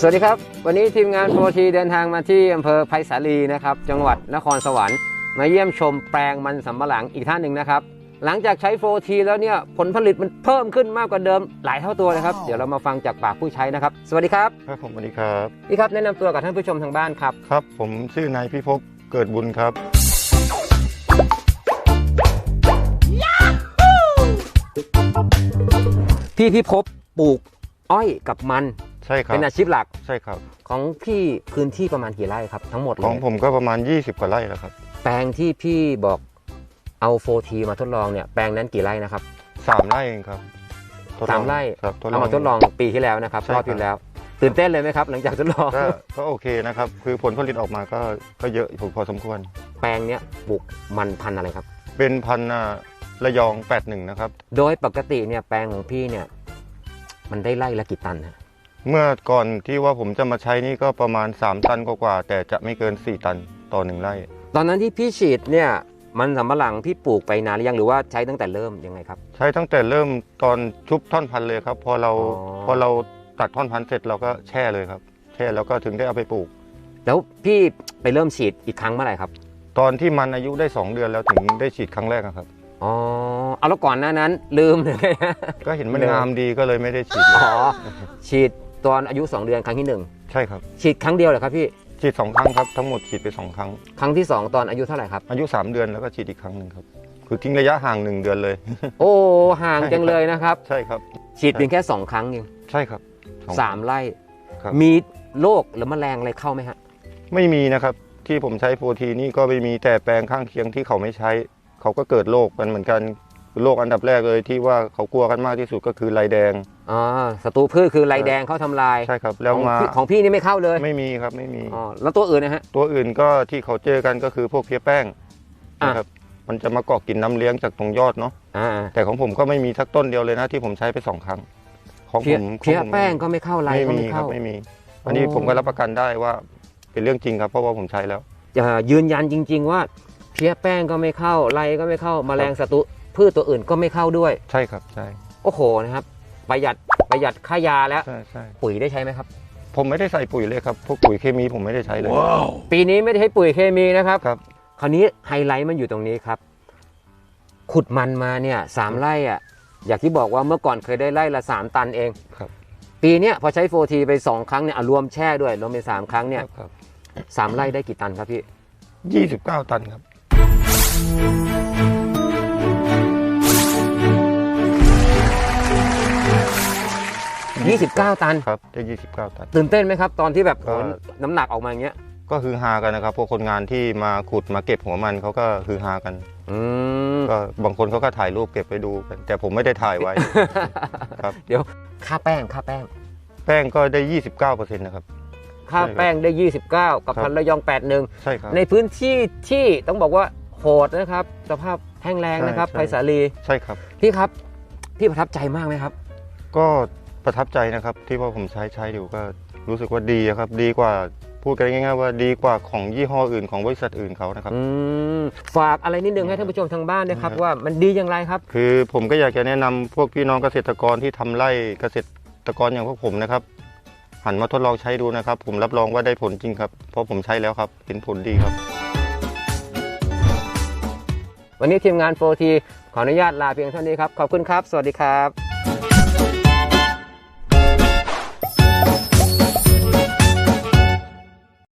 สวัสดีครับ วันนี้ทีมงานโฟทีเดินทางมาที่อำเภอไผ่สาลีนะครับ จังหวัดนครสวรรค์มาเยี่ยมชมแปลงมันสำปะหลังอีกท่านหนึ่งนะครับ หลังจากใช้โฟทีแล้วเนี่ยผลผลิตมันเพิ่มขึ้นมากกว่าเดิมหลายเท่าตัวเลยครับ เดี๋ยวเรามาฟังจากปากผู้ใช้นะครับ สวัสดีครับครับผมสวัสดีครับพี่ครับแนะนำตัวกับท่านผู้ชมทางบ้านครับครับ ผมชื่อนายพิภพเกิดบุญครับ พี่พี่พบปลูกอ้อยกับมัน ใช่ครับเป็นอาชีพหลักใช่ครับ ของพี่พื้นที่ประมาณกี่ไร่ครับทั้งหมดเลของยผมก็ประมาณ 20 กว่าไร่แล้วครับ แปลงที่พี่บอกเอาโฟทีมาทดลองเนี่ยแปลงนั้นกี่ไร่นะครับสามไร่เองครับทดลองสามไร่ครับทดลเอาองมาทดลองปีที่แล้วนะครับใช่รอบครับที่แล้ว ตื่นเต้นเลยไหมครับ หลังจากทดลองก็ก็โอเคนะครับ คือผลผลิตออกมาก็ก็เยอะอยู่พอสมควร แปลงเนี้ยปลูกมันพันธุ์อะไรครับ เป็นพันธุ์อ่าระยอง 81 นะครับ โดยปกติเนี่ยแปลงของพี่เนี่ยมันได้ไร่ละกี่ตันฮะ เมื่อก่อนที่ว่าผมจะมาใช้นี่ก็ประมาณ 3 ตันกว่าๆแต่จะไม่เกิน 4 ตันต่อหนึ่งไร่ ตอนนั้นที่พี่ฉีดเนี่ยมันสำปะหลังพี่ปลูกไปนานหรือยังหรือว่าใช้ตั้งแต่เริ่มยังไงครับ ใช้ตั้งแต่เริ่มตอนชุบท่อนพันธุ์เลยครับ พอเราอ๋อ พอเราตัดท่อนพันธุ์เสร็จเราก็แช่เลยครับ แช่แล้วก็ถึงได้เอาไปปลูก แล้วพี่ไปเริ่มฉีดอีกครั้งเมื่อไหร่ครับตอนที่มันอายุได้ 2 เดือนแล้วถึงได้ฉีดครั้งแรกอะครับ อ๋อเอาแล้วก่อนหน้านั้นลืมเลย ก็เห็นมันเดิมงามดีก็เลยไม่ได้ฉีด อ๋อฉีด ตอนอายุ 2 เดือนครั้งที่หนึ่งใช่ครับฉีดครั้งเดียวเหรอครับพี่ ฉีดสองครั้งครับทั้งหมดฉีดไปสองครั้ง ครั้งที่สองตอนอายุเท่าไหร่ครับ อายุ 3 เดือนแล้วก็ฉีดอีกครั้งหนึ่งครับ คือทิ้งระยะห่างหนึ่งเดือนเลย โอ้ห่างจังเลยนะครับ ใช่ครับ ฉีดเพียงแค่สองครั้งเองใช่ครับอง สามไร่ครับ มีโรคหรือแมลงอะไรเข้าไหมฮะ ไม่มีนะครับ ที่ผมใช้โฟทีนี่ก็ไม่มีแต่แปลงข้างเคียงที่เขาไม่ใช้ เขาก็เกิดโรคกันเหมือนกันคือ โรคอันดับแรกเลยที่ว่าเขากลัวกันมากที่สุดก็คือลายแดง อ๋อศัตรูพืชคือลายแดงเข้าทำลายใช่ครับ แล้วของมาพี่ของพี่นี่ไม่เข้าเลยไม่มีครับไม่มี อ๋อแล้วตัวอื่นนะฮะ ตัวอื่นก็ที่เขาเจอกันก็คือพวกเพี้ยแป้งอะ นะครับมันจะมาเกาะกินน้ำเลี้ยงจากตรงยอดเนาะอ่าแต่ของผมก็ไม่มีสักต้นเดียวเลยนะที่ผมใช้ไปสองครั้ง ของเพี้ผยมเพี้ยของผมแป้งก็ไม่เข้าลายไม่ก็มีไม่ครับเข้าไม่มี อันนี้โอ้ผมก็รับประกันได้ว่าเป็นเรื่องจริงครับเพราะว่าผมใช้แล้วจะยืนยันจริง ๆ ว่าเพี้ยแป้งก็ไม่เข้าลายก็ไม่เข้าแมลงศัตรู พืชตัวอื่นก็ไม่เข้าด้วย ใช่ครับใช่โอ้โหนะครับประหยัดประหยัดค่ายาแล้ว ใช่ใช่ปุ๋ยได้ใช้ไหมครับ ผมไม่ได้ใส่ปุ๋ยเลยครับพวกปุ๋ยเคมีผมไม่ได้ใช้เลยปีนี้ไม่ได้ใช้ปุ๋ยเคมีนะครับ ครับ คราวนี้ไฮไลท์มันอยู่ตรงนี้ครับ ขุดมันมาเนี่ยสามไร่อะอย่างที่บอกว่าเมื่อก่อนเคยได้ไร่ละสามตันเองครับ ปีเนี้ยพอใช้โฟทีไปสองครั้งเนี่ยอะรวมแช่ด้วยรวมเป็นสามครั้งเนี่ยครับสามไร่ได้กี่ตันครับพี่ ยี่สิบเก้าตันครับ ยี่สิบเก้าตัน ครับได้ยี่สิบเก้าตัน ตื่นเต้นไหมครับ ตอนที่แบบก็โหน้ำหนักออกมาอย่างเงี้ยก็คือฮากันนะครับ พวกคนงานที่มาขุดมาเก็บหัวมันเขาก็คือฮากัน อืมก็บางคนเขาก็ถ่ายรูปเก็บไปดูกัน แต่ผมไม่ได้ถ่ายไว้ ครับ เดี๋ยวค่าแป้งค่าแป้ง แป้งก็ได้ยี่สิบเก้าเปอร์เซ็นต์นะครับ ค่าแป้งได้ 29 กับครับ พันระยอง 81 ใช่ครับ ในพื้นที่ที่ต้องบอกว่าโหดนะครับ สภาพแห้งแรงนะครับใช่ไพศาลี ใช่ครับ พี่ครับ พี่ประทับใจมากไหมครับ ก็ ประทับใจนะครับ ที่ว่าผมใช้ใช้อยู่ก็รู้สึกว่าดีอะครับ ดีกว่าพูดกันง่ายๆว่าดีกว่าของยี่ห้ออื่นของบริษัทอื่นเขานะครับ อืมฝากอะไรนิดนึงให้ท่านผู้ชมทางบ้านนะครับครับ ว่ามันดีอย่างไรครับ คือผมก็อยากจะแนะนำพวกพี่น้องเกษตรกรที่ทำไร่เกษตรกรอย่างพวกผมนะครับ หันมาทดลองใช้ดูนะครับ ผมรับรองว่าได้ผลจริงครับ เพราะผมใช้แล้วครับเป็นผลดีครับ วันนี้ทีมงานโฟทีขออนุญาตลาเพียงเท่านี้ครับ ขอบคุณครับ สวัสดีครับ